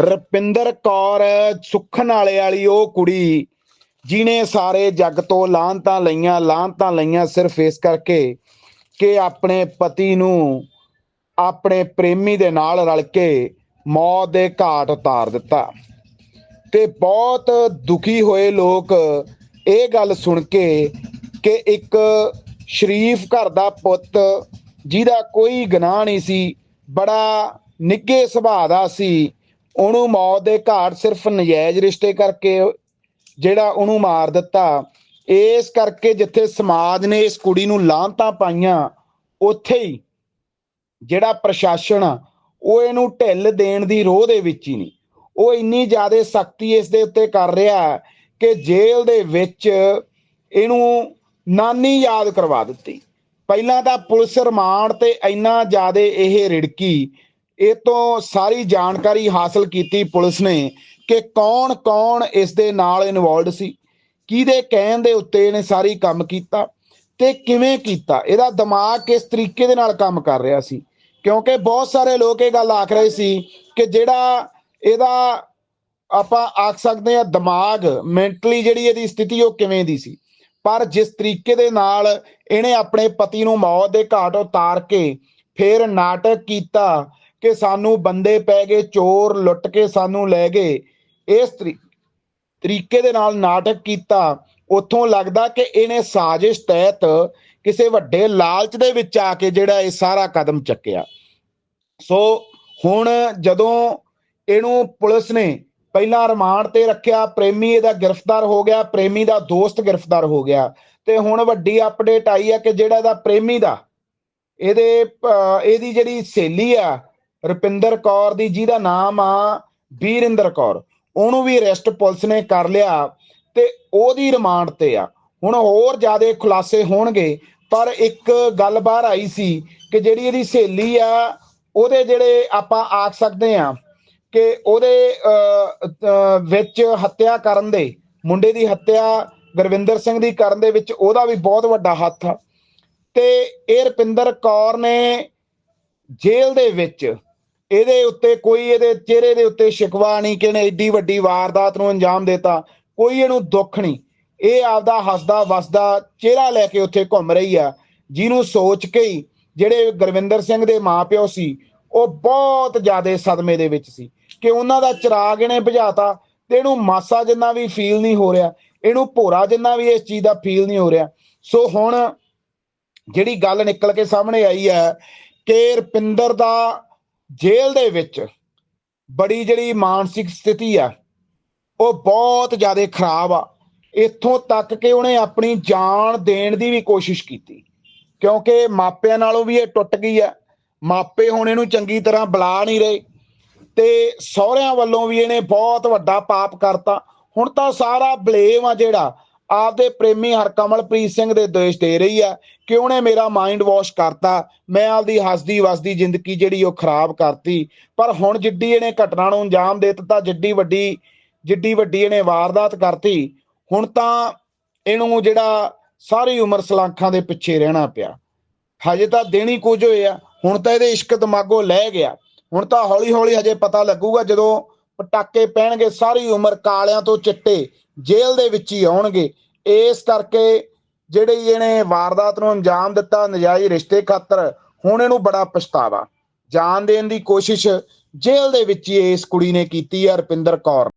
ਰਪਿੰਦਰ ਕੌਰ ਸੁਖਨ ਵਾਲੇ ਵਾਲੀ ਉਹ ਕੁੜੀ ਜਿਨੇ ਸਾਰੇ ਜੱਗ ਤੋਂ ਲਾਂਤਾਂ ਲਈਆਂ ਲਾਂਤਾਂ ਲਈਆਂ ਸਿਰਫ ਇਸ ਕਰਕੇ ਕਿ ਆਪਣੇ ਪਤੀ ਨੂੰ ਆਪਣੇ ਪ੍ਰੇਮੀ ਦੇ ਨਾਲ ਰਲ ਕੇ ਮੌਤ ਦੇ ਘਾਟ ਉਤਾਰ ਦਿੱਤਾ। ਤੇ ਬਹੁਤ ਦੁਖੀ ਹੋਏ ਲੋਕ ਇਹ ਗੱਲ ਸੁਣ ਕੇ ਕਿ ਇੱਕ ਸ਼ਰੀਫ ਘਰ ਦਾ ਪੁੱਤ, ਜਿਹਦਾ ਕੋਈ ਗੁਨਾਹ ਨਹੀਂ ਸੀ, ਬੜਾ ਨਿੱਘੇ ਸੁਭਾਅ ਦਾ ਸੀ ਉਹਨੂੰ ਮੌਤ ਦੇ ਘਾਟ ਸਿਰਫ ਨਜਾਇਜ਼ ਰਿਸ਼ਤੇ ਕਰਕੇ ਜਿਹੜਾ ਉਹਨੂੰ ਮਾਰ ਦਿੱਤਾ। ਇਸ ਕਰਕੇ ਜਿੱਥੇ ਸਮਾਜ ਨੇ ਇਸ ਕੁੜੀ ਨੂੰ ਲਾਂਤਾਂ ਪਾਈਆਂ, ਉੱਥੇ ਹੀ ਜਿਹੜਾ ਪ੍ਰਸ਼ਾਸਨ ਆ ਉਹ ਇਹਨੂੰ ਢਿੱਲ ਦੇਣ ਦੀ ਰੋਹ ਦੇ ਵਿੱਚ ਹੀ ਨਹੀਂ। ਉਹ ਇੰਨੀ ਜ਼ਿਆਦਾ ਸਖਤੀ ਇਸ ਦੇ ਉੱਤੇ ਕਰ ਰਿਹਾ ਕਿ ਜੇਲ੍ਹ ਦੇ ਵਿੱਚ ਇਹਨੂੰ ਨਾਨੀ ਯਾਦ ਕਰਵਾ ਦਿੱਤੀ। ਪਹਿਲਾਂ ਤਾਂ ਪੁਲਿਸ ਰਿਮਾਂਡ ਤੇ ਇੰਨਾ ਜ਼ਿਆਦਾ ਇਹ ਰਿੜਕੀ ਇਹ ਤੋਂ ਸਾਰੀ ਜਾਣਕਾਰੀ ਹਾਸਲ ਕੀਤੀ ਪੁਲਿਸ ਨੇ ਕਿ ਕੌਣ ਕੌਣ ਇਸ ਦੇ ਨਾਲ ਇਨਵੋਲਡ ਸੀ, ਕਿਹਦੇ ਕਹਿਣ ਦੇ ਉੱਤੇ ਇਹਨੇ ਸਾਰੀ ਕੰਮ ਕੀਤਾ ਤੇ ਕਿਵੇਂ ਕੀਤਾ, ਇਹਦਾ ਦਿਮਾਗ ਕਿਸ ਤਰੀਕੇ ਦੇ ਨਾਲ ਕੰਮ ਕਰ ਰਿਹਾ ਸੀ? ਕਿਉਂਕਿ ਬਹੁਤ ਸਾਰੇ ਲੋਕ ਇਹ ਗੱਲ ਆਖ ਰਹੇ ਸੀ ਕਿ ਜਿਹੜਾ ਇਹਦਾ ਆਪਾਂ ਆਖ ਸਕਦੇ ਆ ਦਿਮਾਗ ਮੈਂਟਲੀ ਜਿਹੜੀ ਇਹਦੀ ਸਥਿਤੀ ਉਹ ਕਿਵੇਂ ਦੀ ਸੀ? ਪਰ ਜਿਸ ਤਰੀਕੇ ਦੇ ਨਾਲ ਇਹਨੇ ਆਪਣੇ ਪਤੀ ਨੂੰ ਮੌਤ ਦੇ ਘਾਟ ਉਤਾਰ ਕੇ ਫਿਰ ਨਾਟਕ ਕੀਤਾ ਕਿ ਸਾਨੂੰ ਬੰਦੇ ਪੈ ਗਏ, ਚੋਰ ਲੁੱਟ ਕੇ ਸਾਨੂੰ ਲੈ ਗਏ। ਇਸ ਤਰੀ- ਤਰੀਕੇ ਦੇ ਨਾਲ ਨਾਟਕ ਕੀਤਾ। ਉੱਥੋਂ ਲੱਗਦਾ ਕਿ ਇਹਨੇ ਸਾਜ਼ਿਸ਼ ਤਹਿਤ ਕਿਸੇ ਵੱਡੇ ਲਾਲਚ ਦੇ ਵਿੱਚ ਆ ਕੇ ਜਿਹੜਾ ਇਹ ਸਾਰਾ ਕਦਮ ਚੱਕਿਆ। ਸੋ ਹੁਣ ਜਦੋਂ ਇਹਨੂੰ ਪੁਲਿਸ ਨੇ ਪਹਿਲਾਂ ਰਿਮਾਂਡ ਤੇ ਰੱਖਿਆ, ਪ੍ਰੇਮੀ ਇਹਦਾ ਗ੍ਰਿਫਤਾਰ ਹੋ ਗਿਆ, ਪ੍ਰੇਮੀ ਦਾ ਦੋਸਤ ਗ੍ਰਿਫਤਾਰ ਹੋ ਗਿਆ। ਤੇ ਹੁਣ ਵੱਡੀ ਅਪਡੇਟ ਆਈ ਹੈ ਕਿ ਜਿਹੜਾ ਇਹਦਾ ਪ੍ਰੇਮੀ ਦਾ, ਇਹਦੇ ਇਹਦੀ ਜਿਹੜੀ ਸਹੇਲੀ ਆ ਰੁਪਿੰਦਰ ਕੌਰ ਦੀ ਜਿਹਦਾ ਨਾਮ ਆ ਵੀਰਿੰਦਰ ਕੌਰ। ਉਹਨੂੰ ਵੀ ਅਰੈਸਟ ਪੁਲਿਸ ਨੇ ਕਰ ਲਿਆ ਤੇ ਉਹਦੀ ਰਿਮਾਂਡ ਤੇ ਆ। ਹੁਣ ਹੋਰ ਜ਼ਿਆਦਾ ਖੁਲਾਸੇ ਹੋਣਗੇ ਪਰ ਇੱਕ ਗੱਲ ਬਾਹਰ ਆਈ ਸੀ ਕਿ ਜਿਹੜੀ ਇਹਦੀ ਸਹੇਲੀ ਆ ਉਹਦੇ ਜਿਹੜੇ ਆਪਾਂ ਆਖ ਸਕਦੇ ਆ ਕਿ ਉਹਦੇ ਅਹ, ਵਿੱਚ ਹੱਤਿਆ ਕਰਨ ਦੇ ਮੁੰਡੇ ਦੀ ਹੱਤਿਆ ਗੁਰਵਿੰਦਰ ਸਿੰਘ ਦੀ ਕਰਨ ਦੇ ਵਿੱਚ ਉਹਦਾ ਵੀ ਬਹੁਤ ਵੱਡਾ ਹੱਥ ਆ। ਤੇ ਇਹ ਰਪਿੰਦਰ ਕੌਰ ਨੇ ਜੇਲ੍ਹ ਦੇ ਵਿੱਚ ਇਹਦੇ ਉੱਤੇ ਕੋਈ ਇਹਦੇ ਚਿਹਰੇ ਦੇ ਉੱਤੇ ਸ਼ਿਕਵਾ ਨਹੀਂ ਕਿ ਇਹਨੇ ਏਡੀ ਵੱਡੀ ਵਾਰਦਾਤ ਨੂੰ ਅੰਜਾਮ ਦਿੱਤਾ। ਕੋਈ ਇਹਨੂੰ ਦੁੱਖ ਨਹੀਂ। ਇਹ ਆਪਦਾ ਹੱਸਦਾ ਵਸਦਾ ਚਿਹਰਾ ਲੈ ਕੇ ਉੱਥੇ ਘੁੰਮ ਰਹੀ ਆ। ਜਿਹਨੂੰ ਸੋਚ ਕੇ ਹੀ ਜਿਹੜੇ ਗੁਰਵਿੰਦਰ ਸਿੰਘ ਦੇ ਮਾਪਿਓ ਸੀ, ਉਹ ਬਹੁਤ ਜ਼ਿਆਦਾ ਸਦਮੇ ਦੇ ਵਿੱਚ ਸੀ ਕਿ ਉਹਨਾਂ ਦਾ ਚਿਰਾਗ ਇਹਨੇ ਭਜਾਤਾ ਤੇ ਇਹਨੂੰ ਮਾਸਾ ਜਿੰਨਾ ਵੀ ਫੀਲ ਨਹੀਂ ਹੋ ਰਿਹਾ, ਇਹਨੂੰ ਭੋਰਾ ਜਿੰਨਾ ਵੀ ਇਸ ਚੀਜ਼ ਦਾ ਫੀਲ ਨਹੀਂ ਹੋ ਰਿਹਾ। ਸੋ ਹੁਣ ਜਿਹੜੀ ਗੱਲ ਨਿਕਲ ਕੇ ਸਾਹਮਣੇ ਆਈ ਹੈ ਕਿ ਰਪਿੰਦਰ ਦਾ ਜੇਲ੍ਹ ਦੇ ਵਿੱਚ ਬੜੀ ਜਿਹੜੀ ਮਾਨਸਿਕ ਸਥਿਤੀ ਆ, ਉਹ ਬਹੁਤ ਜ਼ਿਆਦਾ ਖਰਾਬ ਆ। ਇੱਥੋਂ ਤੱਕ ਕਿ ਉਹਨੇ ਆਪਣੀ ਜਾਨ ਦੇਣ ਦੀ ਵੀ ਕੋਸ਼ਿਸ਼ ਕੀਤੀ, ਕਿਉਂਕਿ ਮਾਪਿਆਂ ਨਾਲੋਂ ਵੀ ਇਹ ਟੁੱਟ ਗਈ ਆ। ਮਾਪੇ ਹੁਣ ਇਹਨੂੰ ਚੰਗੀ ਤਰ੍ਹਾਂ ਬੁਲਾ ਨਹੀਂ ਰਹੇ ਤੇ ਸਹੁਰਿਆਂ ਵੱਲੋਂ ਵੀ ਇਹਨੇ ਬਹੁਤ ਵੱਡਾ ਪਾਪ ਕਰਤਾ। ਹੁਣ ਤਾਂ ਸਾਰਾ ਬਲੇਮ ਆ ਜਿਹੜਾ ਆਪਦੇ ਪ੍ਰੇਮੀ ਹਰਕਮਲਪ੍ਰੀਤ ਸਿੰਘ ਦੇ ਦੋਸ਼ ਦੇ ਰਹੀ ਆ ਕਿ ਉਹਨੇ ਮੇਰਾ ਮਾਈਂਡ ਵਾਸ਼ ਕਰਤਾ? ਮੈਂ ਆਪਦੀ ਹੱਸਦੀ ਵਸਦੀ ਜ਼ਿੰਦਗੀ ਜਿਹੜੀ ਉਹ ਖਰਾਬ ਕਰਤੀ। ਪਰ ਹੁਣ ਜਿੱਡੀ ਇਹਨੇ ਘਟਨਾ ਨੂੰ ਅੰਜਾਮ ਦੇ ਦਿੱਤਾ, ਜਿੱਡੀ ਵੱਡੀ ਜਿੱਡੀ ਵੱਡੀ ਇਹਨੇ ਵਾਰਦਾਤ ਕਰਤੀ, ਹੁਣ ਤਾਂ ਇਹਨੂੰ ਜਿਹੜਾ ਸਾਰੀ ਉਮਰ ਸਲਾਖਾਂ ਦੇ ਪਿੱਛੇ ਰਹਿਣਾ ਪਿਆ। ਹਜੇ ਤਾਂ ਦੇਣੀ ਕੁਝ ਹੋਏ ਆ, ਹੁਣ ਤਾਂ ਇਹਦੇ ਇਸ਼ਕ ਦਿਮਾਗੋਂ ਲੈ ਗਿਆ। ਹੁਣ ਤਾਂ ਹੌਲੀ ਹੌਲੀ ਹਜੇ ਪਤਾ ਲੱਗੂਗਾ ਜਦੋਂ ਪਟਾਕੇ ਪੈਣਗੇ, ਸਾਰੀ ਉਮਰ ਕਾਲਿਆਂ ਤੋਂ ਚਿੱਟੇ ਜੇਲ੍ਹ ਦੇ ਵਿੱਚ ਹੀ ਆਉਣਗੇ। ਇਸ ਕਰਕੇ ਜਿਹੜੀ ਇਹਨੇ ਵਾਰਦਾਤ ਨੂੰ ਅੰਜਾਮ ਦਿੱਤਾ, ਨਜਾਇਜ਼ ਰਿਸ਼ਤੇ ਖਾਤਰ, ਹੁਣ ਇਹਨੂੰ ਬੜਾ ਪਛਤਾਵਾ। ਜਾਨ ਦੇਣ ਦੀ ਕੋਸ਼ਿਸ਼ ਜੇਲ੍ਹ ਦੇ ਵਿੱਚ ਹੀ ਇਸ ਕੁੜੀ ਨੇ ਕੀਤੀ ਹੈ ਰਪਿੰਦਰ ਕੌਰ